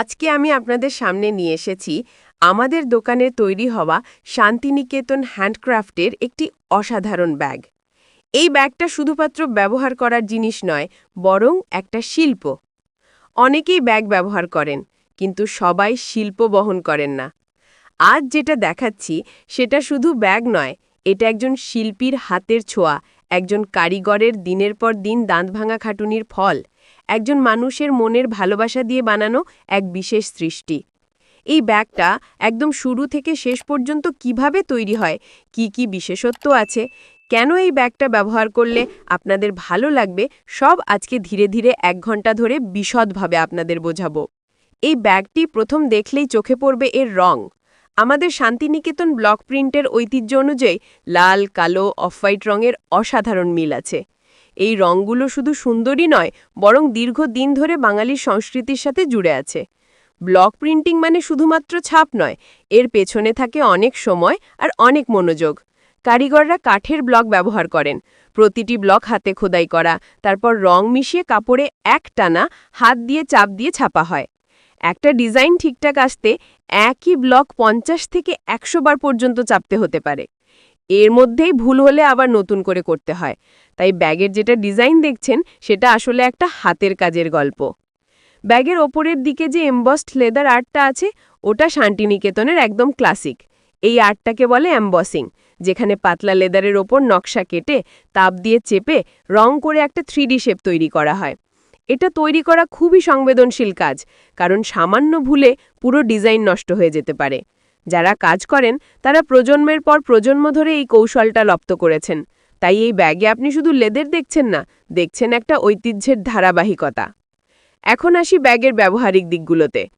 আজকে আমি আপনাদের সামনে নিয়ে এসেছি আমাদের দোকানে তৈরি হওয়া শান্তিনিকেতন হ্যান্ডক্রাফটের একটি অসাধারণ ব্যাগ। এই ব্যাগটা শুধুমাত্র ব্যবহার করার জিনিস নয়, বরং একটা শিল্প। অনেকেই ব্যাগ ব্যবহার করেন, কিন্তু সবাই শিল্প বহন করেন না। আজ যেটা দেখাচ্ছি, সেটা শুধু ব্যাগ নয়, এটা একজন শিল্পীর হাতের ছোঁয়া, একজন কারিগরের দিনের পর দিন দাঁত ভাঙা খাটুনির ফল। একজন মানুষের মনের ভালোবাসা দিয়ে বানানো এক বিশেষ সৃষ্টি। এই ব্যাগটা একদম শুরু থেকে শেষ পর্যন্ত কীভাবে তৈরি হয়, কি কি বিশেষত্ব আছে, কেন এই ব্যাগটা ব্যবহার করলে আপনাদের ভালো লাগবে, সব আজকে ধীরে ধীরে এক ঘণ্টা ধরে বিশদভাবে আপনাদের বোঝাবো। এই ব্যাগটি প্রথম দেখলেই চোখে পড়বে এর রং। আমাদের শান্তিনিকেতন ব্লক প্রিন্টের ঐতিহ্য অনুযায়ী লাল, কালো, অফ হোয়াইট রঙের অসাধারণ মিল আছে। এই রঙগুলো শুধু সুন্দরই নয়, বরং দীর্ঘদিন ধরে বাঙালির সংস্কৃতির সাথে জুড়ে আছে। ব্লক প্রিন্টিং মানে শুধুমাত্র ছাপ নয়, এর পেছনে থাকে অনেক সময় আর অনেক মনোযোগ। কারিগররা কাঠের ব্লক ব্যবহার করেন, প্রতিটি ব্লক হাতে খোদাই করা, তারপর রং মিশিয়ে কাপড়ে এক টানা হাত দিয়ে চাপ দিয়ে ছাপা হয়। একটা ডিজাইন ঠিকঠাক আসতে একই ব্লক পঞ্চাশ থেকে একশো বার পর্যন্ত চাপতে হতে পারে। এর মধ্যেই ভুল হলে আবার নতুন করে করতে হয়। তাই ব্যাগের যেটা ডিজাইন দেখছেন, সেটা আসলে একটা হাতের কাজের গল্প। ব্যাগের ওপরের দিকে যে এমবসড লেদার আর্টটা আছে, ওটা শান্তিনিকেতনের একদম ক্লাসিক এই আর্টটাকে বলে অ্যাম্বসিং যেখানে পাতলা লেদারের ওপর নকশা কেটে, তাপ দিয়ে চেপে, রং করে একটা থ্রিডি শেপ তৈরি করা হয়। এটা তৈরি করা খুবই সংবেদনশীল কাজ, কারণ সামান্য ভুলে পুরো ডিজাইন নষ্ট হয়ে যেতে পারে। যারা কাজ করেন, তারা প্রজন্মের পর প্রজন্ম ধরে এই কৌশলটা লপ্ত করেছেন। তাই এই ব্যাগে আপনি শুধু লেদের দেখছেন না, দেখছেন একটা ঐতিহ্যের ধারাবাহিকতা। এখন আসি ব্যাগের ব্যবহারিক দিকগুলোতে।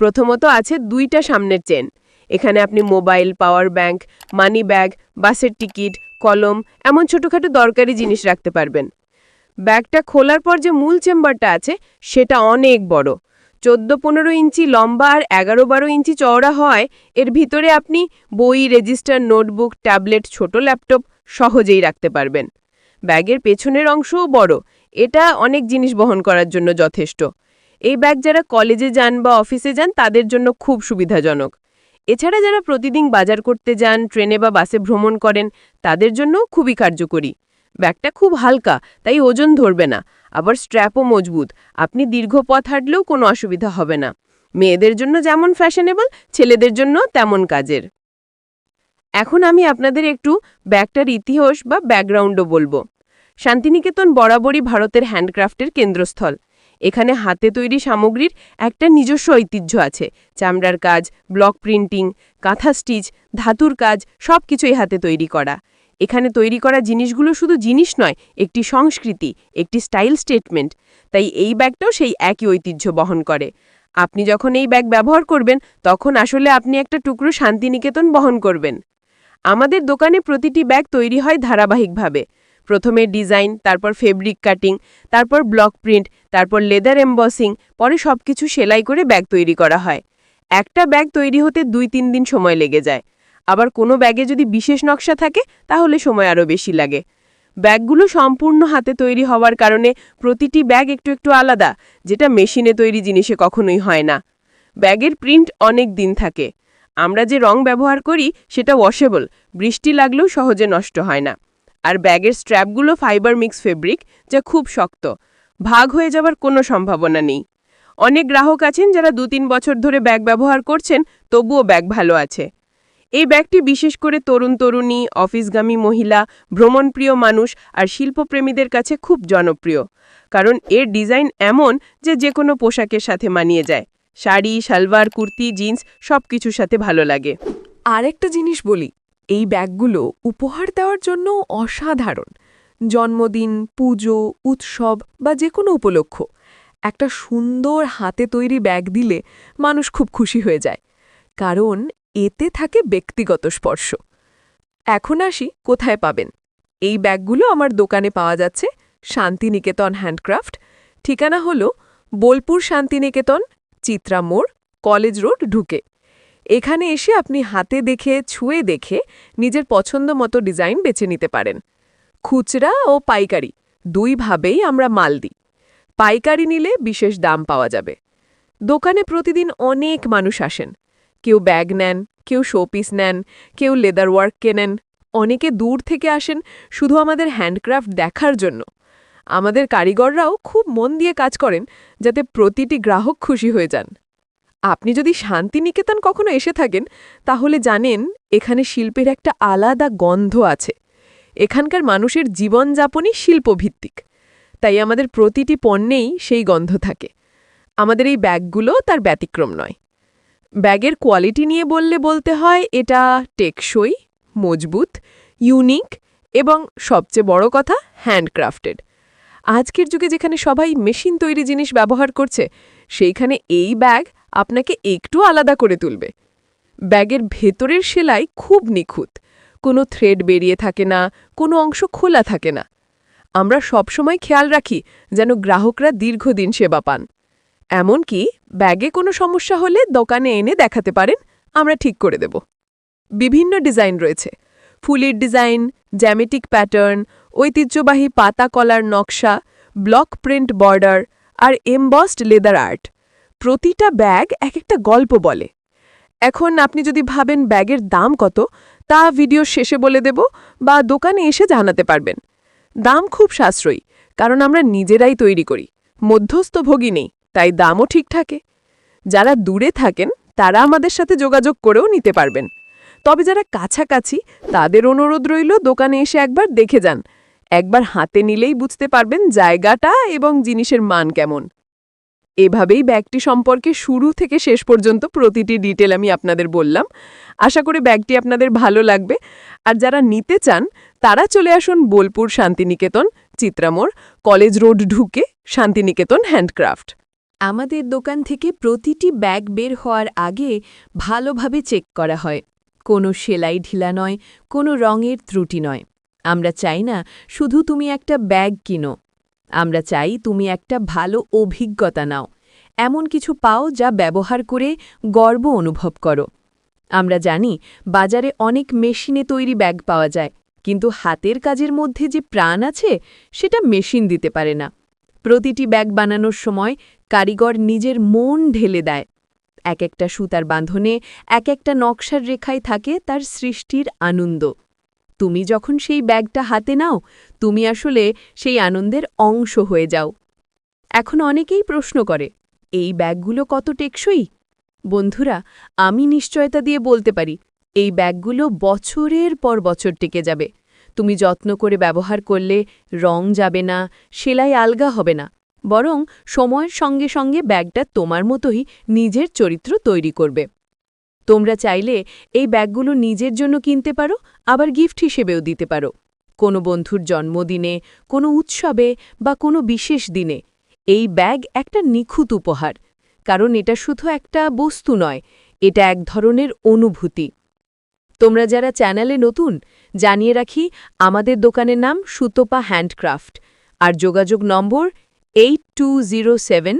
প্রথমত আছে দুইটা সামনের চেন। এখানে আপনি mobile, power bank, money bag, বাসের টিকিট, কলম, এমন ছোটোখাটো দরকারি জিনিস রাখতে পারবেন। ব্যাগটা খোলার পর যে মূল চেম্বারটা আছে, সেটা অনেক বড়। চোদ্দ পনেরো ইঞ্চি লম্বা আর এগারো বারো ইঞ্চি চওড়া হয়, এর ভিতরে আপনি বই, রেজিস্টার, নোটবুক, ট্যাবলেট, ছোট ল্যাপটপ সহজেই রাখতে পারবেন। ব্যাগের পেছনের অংশও বড়, এটা অনেক জিনিস বহন করার জন্য যথেষ্ট। এই ব্যাগ যারা কলেজে যান বা অফিসে যান, তাদের জন্য খুব সুবিধাজনক। এছাড়া যারা প্রতিদিন বাজার করতে যান, ট্রেনে বা বাসে ভ্রমণ করেন, তাদের জন্য খুবই কার্যকরী। ব্যাগটা খুব হালকা, তাই ওজন ধরবে না। আবার স্ট্র্যাপও মজবুত। আপনি দীর্ঘ পথ হাঁটলেও কোনো অসুবিধা হবে না। মেয়েদের জন্য যেমন ফ্যাশনেবল ছেলেদের জন্য তেমন কাজের। এখন আমি আপনাদের একটু ব্যাগটার ইতিহাস বা ব্যাকগ্রাউন্ডও বলব। শান্তিনিকেতন বরাবরই ভারতের হ্যান্ডক্রাফটের কেন্দ্রস্থল। এখানে হাতে তৈরি সামগ্রীর একটা নিজস্ব ঐতিহ্য আছে। চামড়ার কাজ ব্লক প্রিন্টিং কাঁথা স্টিচ ধাতুর কাজ সব কিছুই হাতে তৈরি করা। এখানে তৈরি করা জিনিসগুলো শুধু জিনিস নয়, একটি সংস্কৃতি, একটি স্টাইল স্টেটমেন্ট। তাই এই ব্যাগটাও সেই একই ঐতিহ্য বহন করে। আপনি যখন এই ব্যাগ ব্যবহার করবেন, তখন আসলে আপনি একটা টুকরো শান্তিনিকেতন বহন করবেন। আমাদের দোকানে প্রতিটি ব্যাগ তৈরি হয় ধারাবাহিকভাবে। প্রথমে ডিজাইন, তারপর ফেব্রিক কাটিং, তারপর ব্লক প্রিন্ট, তারপর লেদার এম্বসিং, পরে সবকিছু সেলাই করে ব্যাগ তৈরি করা হয়। একটা ব্যাগ তৈরি হতে দুই তিন দিন সময় লেগে যায়। আবার কোনো ব্যাগে যদি বিশেষ নকশা থাকে, তাহলে সময় আরও বেশি লাগে। ব্যাগগুলো সম্পূর্ণ হাতে তৈরি হওয়ার কারণে প্রতিটি ব্যাগ একটু একটু আলাদা, যেটা মেশিনে তৈরি জিনিসে কখনোই হয় না। ব্যাগের প্রিন্ট অনেক দিন থাকে। আমরা যে রং ব্যবহার করি, সেটা ওয়াশেবল বৃষ্টি লাগলেও সহজে নষ্ট হয় না। আর ব্যাগের স্ট্র্যাপগুলো ফাইবার মিক্স ফেব্রিক যা খুব শক্ত। ভাগ হয়ে যাবার কোনো সম্ভাবনা নেই। অনেক গ্রাহক আছেন যারা দু তিন বছর ধরে ব্যাগ ব্যবহার করছেন, তবুও ব্যাগ ভালো আছে। এই ব্যাগটি বিশেষ করে তরুণ তরুণী, অফিসগামী মহিলা, ভ্রমণপ্রিয় মানুষ আর শিল্পপ্রেমীদের কাছে খুব জনপ্রিয়। কারণ এর ডিজাইন এমন যে যে কোনো পোশাকের সাথে মানিয়ে যায়। শাড়ি সালভার কুর্তি, জিন্স সব কিছুর সাথে ভালো লাগে। আরেকটা জিনিস বলি, এই ব্যাগগুলো উপহার দেওয়ার জন্য অসাধারণ। জন্মদিন, পুজো, উৎসব বা যে কোনো উপলক্ষ। একটা সুন্দর হাতে তৈরি ব্যাগ দিলে মানুষ খুব খুশি হয়ে যায়। কারণ এতে থাকে ব্যক্তিগত স্পর্শ। এখন আসি কোথায় পাবেন। এই ব্যাগগুলো আমার দোকানে পাওয়া যাচ্ছে শান্তিনিকেতন হ্যান্ডক্রাফট। ঠিকানা হল বোলপুর শান্তিনিকেতন, চিত্রা মোড়, কলেজ রোড ঢুকে। এখানে এসে আপনি হাতে দেখে, ছুঁয়ে দেখে নিজের পছন্দ মতো ডিজাইন বেছে নিতে পারেন। খুচরা ও পাইকারি দুইভাবেই আমরা মাল দিই। পাইকারি নিলে বিশেষ দাম পাওয়া যাবে। দোকানে প্রতিদিন অনেক মানুষ আসেন। কেউ ব্যাগ নেন, কেউ শোপিস নেন, কেউ লেদার ওয়ার্ক কেনেন। অনেকে দূর থেকে আসেন শুধু আমাদের হ্যান্ডক্রাফট দেখার জন্য। আমাদের কারিগররাও খুব মন দিয়ে কাজ করেন যাতে প্রতিটি গ্রাহক খুশি হয়ে যান। আপনি যদি শান্তিনিকেতন কখনো এসে থাকেন, তাহলে জানেন এখানে শিল্পের একটা আলাদা গন্ধ আছে। এখানকার মানুষের জীবনযাপনই শিল্পভিত্তিক। তাই আমাদের প্রতিটি পণ্যেই সেই গন্ধ থাকে। আমাদের এই ব্যাগগুলো তার ব্যতিক্রম নয়। ব্যাগের কোয়ালিটি নিয়ে বললে বলতে হয় এটা টেকসই, মজবুত ইউনিক এবং সবচেয়ে বড় কথা হ্যান্ডক্রাফটেড আজকের যুগে যেখানে সবাই মেশিন তৈরি জিনিস ব্যবহার করছে, সেইখানে এই ব্যাগ আপনাকে একটু আলাদা করে তুলবে। ব্যাগের ভেতরের সেলাই খুব নিখুঁত, কোনো থ্রেড বেরিয়ে থাকে না, কোনো অংশ খোলা থাকে না। আমরা সবসময় খেয়াল রাখি যেন গ্রাহকরা দীর্ঘদিন সেবা পান। এমনকি ব্যাগে কোনো সমস্যা হলে দোকানে এনে দেখাতে পারেন, আমরা ঠিক করে দেব। বিভিন্ন ডিজাইন রয়েছে। ফুলের ডিজাইন, জ্যামেটিক প্যাটার্ন, ঐতিহ্যবাহী পাতা কলার নকশা, ব্লক প্রিন্ট বর্ডার আর এমবসড লেদার আর্ট। প্রতিটা ব্যাগ এক একটা গল্প বলে। এখন আপনি যদি ভাবেন ব্যাগের দাম কত, তা ভিডিও শেষে বলে দেব বা দোকানে এসে জানাতে পারবেন। দাম খুব সাশ্রয়ী, কারণ আমরা নিজেরাই তৈরি করি। মধ্যস্থভোগী নেই। তাই দামও ঠিক থাকে। যারা দূরে থাকেন, তারা আমাদের সাথে যোগাযোগ করেও নিতে পারবেন। তবে যারা কাছাকাছি, তাদের অনুরোধ রইল দোকানে এসে একবার দেখে যান। একবার হাতে নিলেই বুঝতে পারবেন জায়গাটা এবং জিনিসের মান কেমন। এভাবেই ব্যাগটি সম্পর্কে শুরু থেকে শেষ পর্যন্ত প্রতিটি ডিটেল আমি আপনাদের বললাম। আশা করি ব্যাগটি আপনাদের ভালো লাগবে। আর যারা নিতে চান, তারা চলে আসুন বোলপুর শান্তিনিকেতন, চিত্রামোড়, কলেজ রোড ঢুকে শান্তিনিকেতন হ্যান্ডক্রাফট। আমাদের দোকান থেকে প্রতিটি ব্যাগ বের হওয়ার আগে ভালোভাবে চেক করা হয়। কোনো সেলাই ঢিলা নয়, কোনো রঙের ত্রুটি নয়। আমরা চাই না শুধু তুমি একটা ব্যাগ কিনো। আমরা চাই তুমি একটা ভালো অভিজ্ঞতা নাও। এমন কিছু পাও যা ব্যবহার করে গর্ব অনুভব করো। আমরা জানি বাজারে অনেক মেশিনে তৈরি ব্যাগ পাওয়া যায়, কিন্তু হাতের কাজের মধ্যে যে প্রাণ আছে, সেটা মেশিন দিতে পারে না। প্রতিটি ব্যাগ বানানোর সময় কারিগর নিজের মন ঢেলে দেয়। এক একটা সুতার বাঁধনে, এক একটা নকশার রেখায় থাকে তার সৃষ্টির আনন্দ। তুমি যখন সেই ব্যাগটা হাতে নাও, তুমি আসলে সেই আনন্দের অংশ হয়ে যাও। এখন অনেকেই প্রশ্ন করে, এই ব্যাগগুলো কত টেকসই? বন্ধুরা, আমি নিশ্চয়তা দিয়ে বলতে পারি, এই ব্যাগগুলো বছরের পর বছর টিকে যাবে। তুমি যত্ন করে ব্যবহার করলে রং যাবে না, সেলাই আলগা হবে না। বরং সময়ের সঙ্গে সঙ্গে ব্যাগটা তোমার মতোই নিজের চরিত্র তৈরি করবে। তোমরা চাইলে এই ব্যাগগুলো নিজের জন্য কিনতে পারো, আবার গিফট হিসেবেও দিতে পারো। কোনো বন্ধুর জন্মদিনে, কোনো উৎসবে বা কোনো বিশেষ দিনে এই ব্যাগ একটা নিখুঁত উপহার, কারণ এটা শুধু একটা বস্তু নয়, এটা এক ধরনের অনুভূতি। তোমরা যারা চ্যানেলে নতুন, জানিয়ে রাখি, আমাদের দোকানের নাম সুতোপা হ্যান্ডক্রাফট, আর যোগাযোগ নম্বর eight two zero seven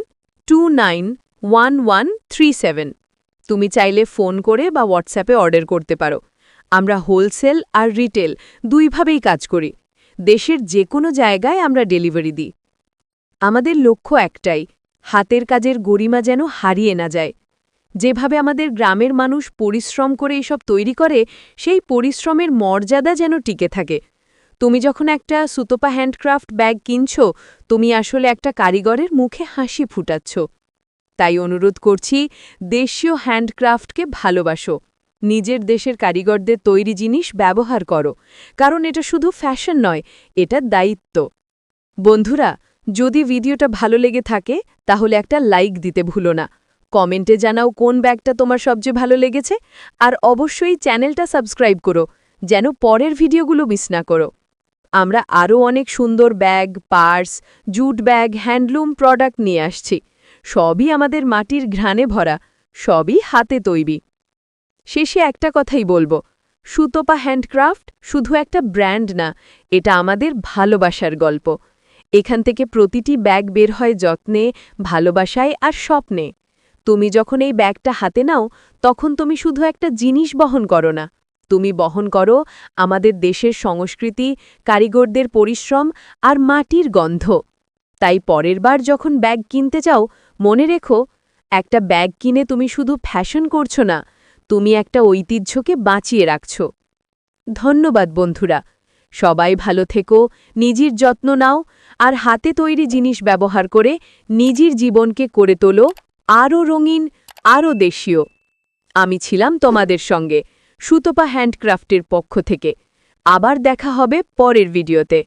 two nine one one three seven তুমি চাইলে ফোন করে বা হোয়াটসঅ্যাপে অর্ডার করতে পারো। আমরা হোলসেল আর রিটেল দুইভাবেই কাজ করি। দেশের যে কোনো জায়গায় আমরা ডেলিভারি দিই। আমাদের লক্ষ্য একটাই, হাতের কাজের গরিমা যেন হারিয়ে না যায়। যেভাবে আমাদের গ্রামের মানুষ পরিশ্রম করে এসব তৈরি করে, সেই পরিশ্রমের মর্যাদা যেন টিকে থাকে। তুমি যখন একটা সুতোপা হ্যান্ডক্রাফট ব্যাগ কিনছ, তুমি আসলে একটা কারিগরের মুখে হাসি ফুটাচ্ছ। তাই অনুরোধ করছি, দেশীয় হ্যান্ডক্রাফটকে ভালোবাসো। নিজের দেশের কারিগরদের তৈরি জিনিস ব্যবহার করো। কারণ এটা শুধু ফ্যাশন নয়, এটা দায়িত্ব। বন্ধুরা, যদি ভিডিওটা ভালো লেগে থাকে, তাহলে একটা লাইক দিতে ভুলো না। কমেন্টে জানাও কোন ব্যাগটা তোমার সবচেয়ে ভালো লেগেছে। আর অবশ্যই চ্যানেলটা সাবস্ক্রাইব করো, যেন পরের ভিডিওগুলো মিস না করো। আমরা আরও অনেক সুন্দর bag, purse, jute bag, handloom product নিয়ে আসছি। সবই আমাদের মাটির ঘ্রাণে ভরা, সবই হাতে তৈরি। শেষে একটা কথাই বলব, সুতোপা হ্যান্ডক্রাফট শুধু একটা ব্র্যান্ড না, এটা আমাদের ভালোবাসার গল্প। এখান থেকে প্রতিটি ব্যাগ বের হয় যত্নে, ভালোবাসায় আর স্বপ্নে। তুমি যখন এই ব্যাগটা হাতে নাও, তখন তুমি শুধু একটা জিনিস বহন করো না তুমি বহন করো আমাদের দেশের সংস্কৃতি, কারিগরদের পরিশ্রম আর মাটির গন্ধ। তাই পরের বার যখন ব্যাগ কিনতে চাও, মনে রেখো, একটা ব্যাগ কিনে তুমি শুধু ফ্যাশন করছ না, তুমি একটা ঐতিহ্যকে বাঁচিয়ে রাখছো। ধন্যবাদ বন্ধুরা, সবাই ভালো থেকো, নিজের যত্ন নাও আর হাতে তৈরি জিনিস ব্যবহার করে নিজের জীবনকে করে তোলো, আরও রঙিন, আরও দেশীয়। আমি ছিলাম তোমাদের সঙ্গে। সুতপা হ্যান্ডক্রাফটের পক্ষ থেকে। আবার দেখা হবে পরের ভিডিওতে।